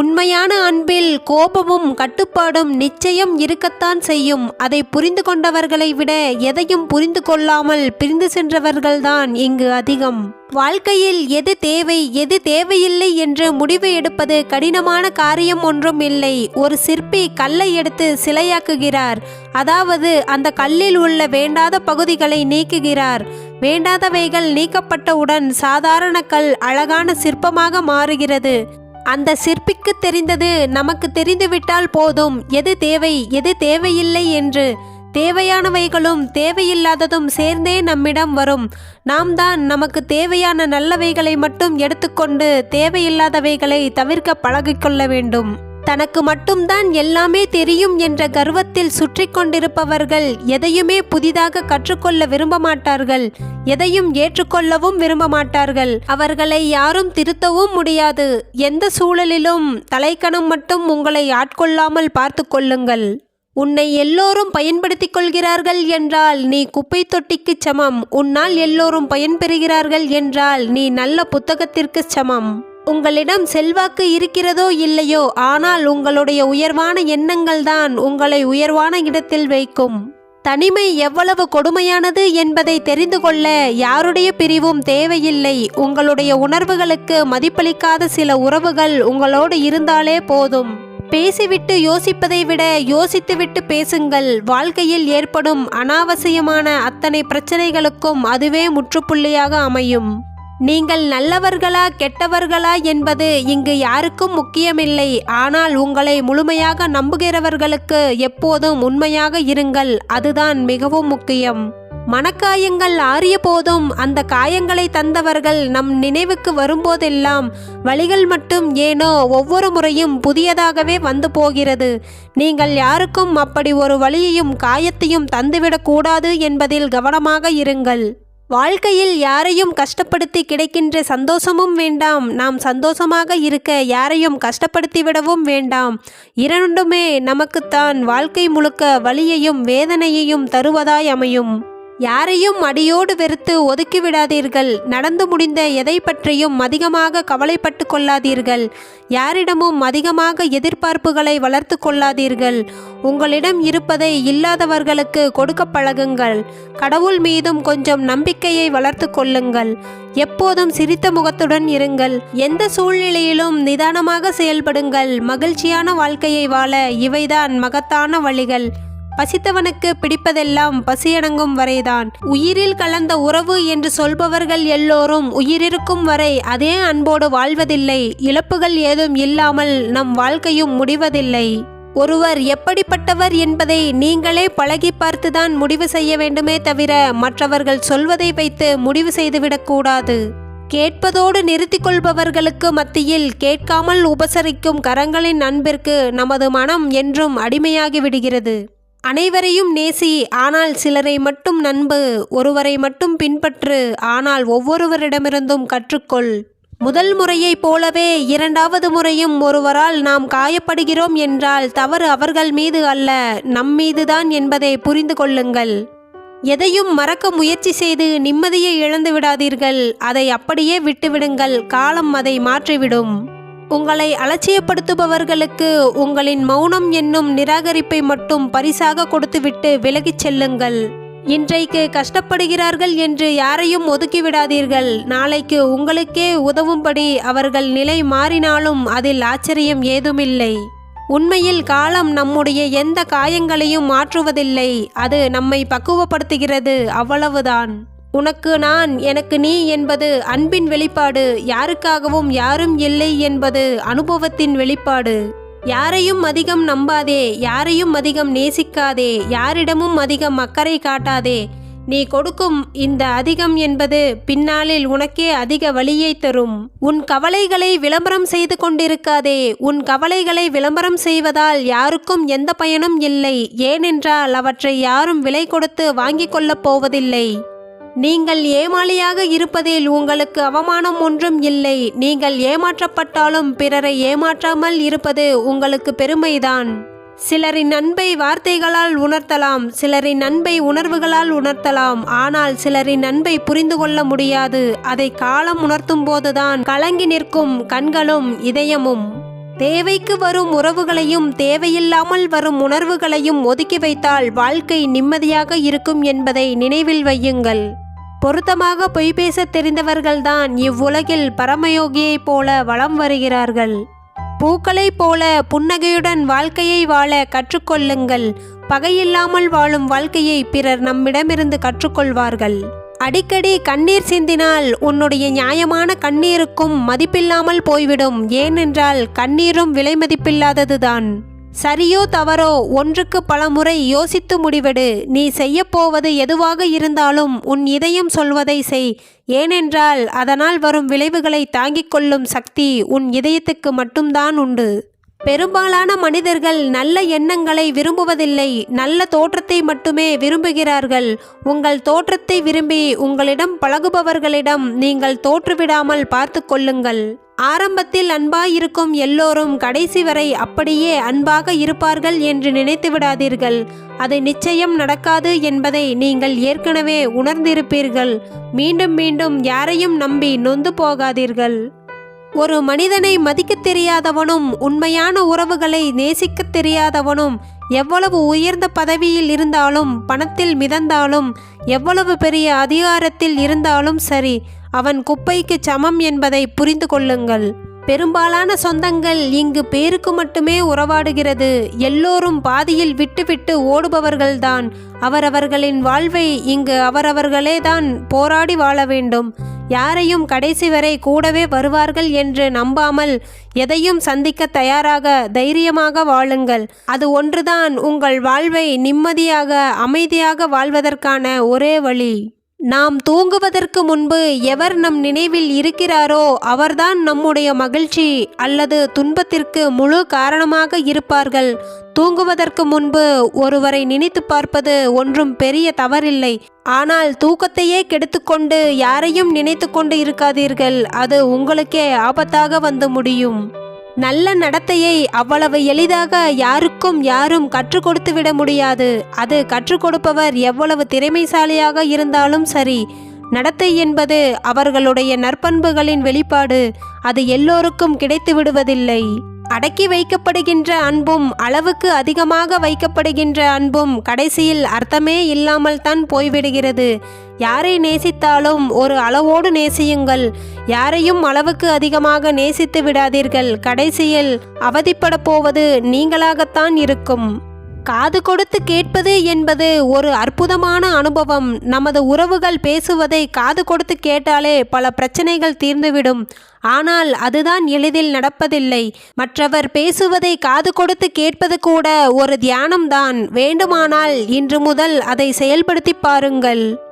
உண்மையான அன்பில் கோபமும் கட்டுப்பாடும் நிச்சயம் இருக்கத்தான் செய்யும். அதை புரிந்து கொண்டவர்களை விட எதையும் புரிந்து கொள்ளாமல் பிரிந்து சென்றவர்கள்தான் இங்கு அதிகம். வாழ்க்கையில் எது தேவை எது தேவையில்லை என்று முடிவு எடுப்பது கடினமான காரியம் ஒன்றும் இல்லை. ஒரு சிற்பி கல்லை எடுத்து சிலையாக்குகிறார். அதாவது அந்த கல்லில் உள்ள வேண்டாத பகுதிகளை நீக்குகிறார். வேண்டாதவைகள் நீக்கப்பட்டவுடன் சாதாரண கல் அழகான சிற்பமாக மாறுகிறது. அந்த சிற்பிக்கு தெரிந்தது நமக்கு தெரிந்துவிட்டால் போதும். எது தேவை? எது தேவையில்லை? என்று. தேவையானவைகளும் தேவையில்லாததும் சேர்ந்தே நம்மிடம் வரும். நாம் தான் நமக்கு தேவையான நல்லவைகளை மட்டும் எடுத்துக்கொண்டு தேவையில்லாதவைகளை தவிர்க்க பழகிக்கொள்ள வேண்டும். தனக்கு மட்டும்தான் எல்லாமே தெரியும் என்ற கர்வத்தில் சுற்றி கொண்டிருப்பவர்கள் எதையுமே புதிதாக கற்றுக்கொள்ள விரும்ப மாட்டார்கள். எதையும் ஏற்றுக்கொள்ளவும் விரும்ப மாட்டார்கள். அவர்களை யாரும் திருத்தவும் முடியாது. எந்த சூழலிலும் தலைக்கணம் மட்டும் உங்களை ஆட்கொள்ளாமல் பார்த்து கொள்ளுங்கள். உன்னை எல்லோரும் பயன்படுத்திக் கொள்கிறார்கள் என்றால் நீ குப்பை தொட்டிக்கு சமம். உன்னால் எல்லோரும் பயன்பெறுகிறார்கள் என்றால் நீ நல்ல புத்தகத்திற்கு சமம். உங்களிடம் செல்வாக்கு இருக்கிறதோ இல்லையோ ஆனால் உங்களுடைய உயர்வான எண்ணங்கள் தான் உங்களை உயர்வான இடத்தில் வைக்கும். தனிமை எவ்வளவு கொடுமையானது என்பதை தெரிந்து கொள்ள யாருடைய பிரிவும் தேவையில்லை. உங்களுடைய உணர்வுகளுக்கு மதிப்பளிக்காத சில உறவுகள் உங்களோடு இருந்தாலே போதும். பேசிவிட்டு யோசிப்பதை விட யோசித்துவிட்டு பேசுங்கள். வாழ்க்கையில் ஏற்படும் அனாவசியமான அத்தனை பிரச்சனைகளுக்கும் அதுவே முற்றுப்புள்ளியாக அமையும். நீங்கள் நல்லவர்களா கெட்டவர்களா என்பது இங்கு யாருக்கும் முக்கியமில்லை. ஆனால் உங்களை முழுமையாக நம்புகிறவர்களுக்கு எப்போதும் உண்மையாக இருங்கள். அதுதான் மிகவும் முக்கியம். மனக்காயங்கள் ஆறிய போதும் அந்த காயங்களை தந்தவர்கள் நம் நினைவுக்கு வரும்போதெல்லாம் வழிகள் மட்டும் ஏனோ ஒவ்வொரு முறையும் புதியதாகவே வந்து போகிறது. நீங்கள் யாருக்கும் அப்படி ஒரு வழியையும் காயத்தையும் தந்துவிடக்கூடாது என்பதில் கவனமாக இருங்கள். வாழ்க்கையில் யாரையும் கஷ்டப்படுத்தி கிடைக்கின்ற சந்தோஷமும் வேண்டாம். நாம் சந்தோஷமாக இருக்க யாரையும் கஷ்டப்படுத்தி விடவும் வேண்டாம். இரண்டுமே நமக்குத்தான் வாழ்க்கை முழுக்க வலியையும் வேதனையையும் தருவதாய் அமையும். யாரையும் அடியோடு வெறுத்து ஒதுக்கி விடாதீர்கள் நடந்து முடிந்த எதை பற்றியும் அதிகமாக கவலைப்பட்டு கொள்ளாதீர்கள். யாரிடமும் அதிகமாக எதிர்பார்ப்புகளை வளர்த்து கொள்ளாதீர்கள். உங்களிடம் இருப்பதை இல்லாதவர்களுக்கு கொடுக்க பழகுங்கள். கடவுள் மீதும் கொஞ்சம் நம்பிக்கையை வளர்த்து கொள்ளுங்கள். எப்போதும் சிரித்த முகத்துடன் இருங்கள். எந்த சூழ்நிலையிலும் நிதானமாக செயல்படுங்கள். மகிழ்ச்சியான வாழ்க்கையை வாழ இவைதான் மகத்தான வழிகள். பசித்தவனுக்கு பிடிப்பதெல்லாம் பசியடங்கும் வரைதான். உயிரில் கலந்த உறவு என்று சொல்பவர்கள் எல்லோரும் உயிரிருக்கும் வரை அதே அன்போடு வாழ்வதில்லை. இழப்புகள் ஏதும் இல்லாமல் நம் வாழ்க்கையும் முடிவதில்லை. ஒருவர் எப்படிப்பட்டவர் என்பதை நீங்களே பழகி பார்த்துதான் முடிவு செய்ய வேண்டுமே தவிர மற்றவர்கள் சொல்வதை வைத்து முடிவு செய்துவிடக்கூடாது கேட்பதோடு நிறுத்திக் கொள்பவர்களுக்கு மத்தியில் கேட்காமல் உபசரிக்கும் கரங்களின் அன்பிற்கு நமது மனம் என்றும் அடிமையாகி விடுகிறது அனைவரையும் நேசி ஆனால் சிலரை மட்டும் நண்பு ஒருவரை மட்டும் பின்பற்று ஆனால் ஒவ்வொருவரிடமிருந்தும் கற்றுக்கொள். முதல் முறையைப் போலவே இரண்டாவது முறையும் ஒருவரால் நாம் காயப்படுகிறோம் என்றால் தவறு அவர்கள் மீது அல்ல நம் மீதுதான் என்பதை புரிந்து கொள்ளுங்கள். எதையும் மறக்க முயற்சி செய்து நிம்மதியை இழந்து விடாதீர்கள் அதை அப்படியே விட்டுவிடுங்கள் காலம் அதை மாற்றிவிடும். உங்களை அலட்சியப்படுத்துபவர்களுக்கு உங்களின் மௌனம் என்னும் நிராகரிப்பை மட்டும் பரிசாக கொடுத்துவிட்டு விலகிச் செல்லுங்கள். இன்றைக்கு கஷ்டப்படுகிறார்கள் என்று யாரையும் ஒதுக்கிவிடாதீர்கள். நாளைக்கு உங்களுக்கே உதவும்படி அவர்கள் நிலை மாறினாலும் அதில் ஆச்சரியம் ஏதுமில்லை. உண்மையில் காலம் நம்முடைய எந்த காயங்களையும் மாற்றுவதில்லை. அது நம்மை பக்குவப்படுத்துகிறது. அவ்வளவுதான். உனக்கு நான் எனக்கு நீ என்பது அன்பின் வெளிப்பாடு யாருக்காகவும் யாரும் இல்லை என்பது அனுபவத்தின் வெளிப்பாடு. யாரையும் அதிகம் நம்பாதே யாரையும் அதிகம் நேசிக்காதே யாரிடமும் அதிகம் அக்கறை காட்டாதே. நீ கொடுக்கும் இந்த அதிகம் என்பது பின்னாளில் உனக்கே அதிக வழியை தரும். உன் கவலைகளை விளம்பரம் செய்து கொண்டிருக்காதே உன் கவலைகளை விளம்பரம் செய்வதால் யாருக்கும் எந்த பயனும் இல்லை ஏனென்றால் அவற்றை யாரும் விலை கொடுத்து வாங்கிக் கொள்ளப் போவதில்லை. நீங்கள் ஏமாளியாக இருப்பதில் உங்களுக்கு அவமானம் ஒன்றும் இல்லை. நீங்கள் ஏமாற்றப்பட்டாலும் பிறரை ஏமாற்றாமல் இருப்பது உங்களுக்கு பெருமைதான். சிலரின் அன்பை வார்த்தைகளால் உணர்த்தலாம் சிலரின் அன்பை உணர்வுகளால் உணர்த்தலாம். ஆனால் சிலரின் அன்பை புரிந்து கொள்ள முடியாது. அதை காலம் உணர்த்தும் போதுதான் கலங்கி நிற்கும் கண்களும் இதயமும். தேவைக்கு வரும் உறவுகளையும் தேவையில்லாமல் வரும் உணர்வுகளையும் ஒதுக்கி வைத்தால் வாழ்க்கை நிம்மதியாக இருக்கும் என்பதை நினைவில் வையுங்கள். பொருத்தமாக பொய் பேசத் தெரிந்தவர்கள்தான் இவ்வுலகில் பரமயோகியைப் போல வளம் வருகிறார்கள். பூக்களைப் போல புன்னகையுடன் வாழ்க்கையை வாழ கற்றுக்கொள்ளுங்கள். பகையில்லாமல் வாழும் வாழ்க்கையை பிறர் நம்மிடமிருந்து கற்றுக்கொள்வார்கள். அடிக்கடி கண்ணீர் சிந்தினால் உன்னுடைய நியாயமான கண்ணீருக்கும் மதிப்பில்லாமல் போய்விடும். ஏனென்றால் கண்ணீரும் விலை மதிப்பில்லாததுதான். சரியோ தவறோ ஒன்றுக்கு பலமுறை யோசித்து முடிவெடு. நீ செய்யப்போவது எதுவாக இருந்தாலும் உன் இதயம் சொல்வதை செய். ஏனென்றால் அதனால் வரும் விளைவுகளை தாங்கிக் கொள்ளும் சக்தி உன் இதயத்துக்கு மட்டும்தான் உண்டு. பெரும்பாலான மனிதர்கள் நல்ல எண்ணங்களை விரும்புவதில்லை நல்ல தோற்றத்தை மட்டுமே விரும்புகிறார்கள். உங்கள் தோற்றத்தை விரும்பி உங்களிடம் பழகுபவர்களிடம் நீங்கள் தோற்றுவிடாமல் பார்த்து கொள்ளுங்கள். ஆரம்பத்தில் அன்பாயிருக்கும் எல்லோரும் கடைசி வரை அப்படியே அன்பாக இருப்பார்கள் என்று நினைத்து விடாதீர்கள். அது நிச்சயம் நடக்காது என்பதை நீங்கள் ஏற்கனவே உணர்ந்திருப்பீர்கள். மீண்டும் மீண்டும் யாரையும் நம்பி நொந்து போகாதீர்கள். ஒரு மனிதனை மதிக்கத் தெரியாதவனும் உண்மையான உறவுகளை நேசிக்கத் தெரியாதவனும் எவ்வளவு உயர்ந்த பதவியில் இருந்தாலும் பணத்தில் மிதந்தாலும் எவ்வளவு பெரிய அதிகாரத்தில் இருந்தாலும் சரி அவன் குப்பைக்கு சமம் என்பதை புரிந்து கொள்ளுங்கள். பெரும்பாலான சொந்தங்கள் இங்கு பேருக்கு மட்டுமே உறவாடுகிறது. எல்லோரும் பாதியில் விட்டுவிட்டு ஓடுபவர்கள்தான். அவரவர்களின் வாழ்வை இங்கு அவரவர்களே தான் போராடி வாழ வேண்டும். யாரையும் கடைசி வரை கூடவே வருவார்கள் என்று நம்பாமல் எதையும் சந்திக்க தயாராக தைரியமாக வாழுங்கள். அது ஒன்றுதான் உங்கள் வாழ்வை நிம்மதியாக அமைதியாக வாழ்வதற்கான ஒரே வழி. நாம் தூங்குவதற்கு முன்பு எவர் நம் நினைவில் இருக்கிறாரோ அவர்தான் நம்முடைய மகிழ்ச்சி அல்லது துன்பத்திற்கு முழு காரணமாக இருப்பார்கள். தூங்குவதற்கு முன்பு ஒருவரை நினைத்து பார்ப்பது ஒன்றும் பெரிய தவறில்லை. ஆனால் தூக்கத்தையே கெடுத்துக்கொண்டு யாரையும் நினைத்து கொண்டு இருக்காதீர்கள். அது உங்களுக்கே ஆபத்தாக வந்து முடியும். நல்ல நடத்தையை அவ்வளவு எளிதாக யாருக்கும் யாரும் கற்றுக் கொடுத்து விட முடியாது. அது கற்றுக் கொடுப்பவர் எவ்வளவு திறமைசாலியாக இருந்தாலும் சரி. நடத்தை என்பது அவர்களுடைய நற்பண்புகளின் வெளிப்பாடு. அது எல்லோருக்கும் கிடைத்து விடுவதில்லை. அடக்கி வைக்கப்படுகின்ற அன்பும் அளவுக்கு அதிகமாக வைக்கப்படுகின்ற அன்பும் கடைசியில் அர்த்தமே இல்லாமல் தான் போய்விடுகிறது. யாரை நேசித்தாலும் ஒரு அளவோடு நேசியுங்கள். யாரையும் அளவுக்கு அதிகமாக நேசித்து விடாதீர்கள். கடைசியில் அவதிப்பட போவது நீங்களாகத்தான் இருக்கும். காது கொடுத்து கேட்பது என்பது ஒரு அற்புதமான அனுபவம். நமது உறவுகள் பேசுவதை காது கொடுத்து கேட்டாலே பல பிரச்சனைகள் தீர்ந்துவிடும். ஆனால் அதுதான் எளிதில் நடப்பதில்லை. மற்றவர் பேசுவதை காது கொடுத்து கேட்பது கூட ஒரு தியானம்தான். வேண்டுமானால் இன்று முதல் அதை செயல்படுத்தி பாருங்கள்.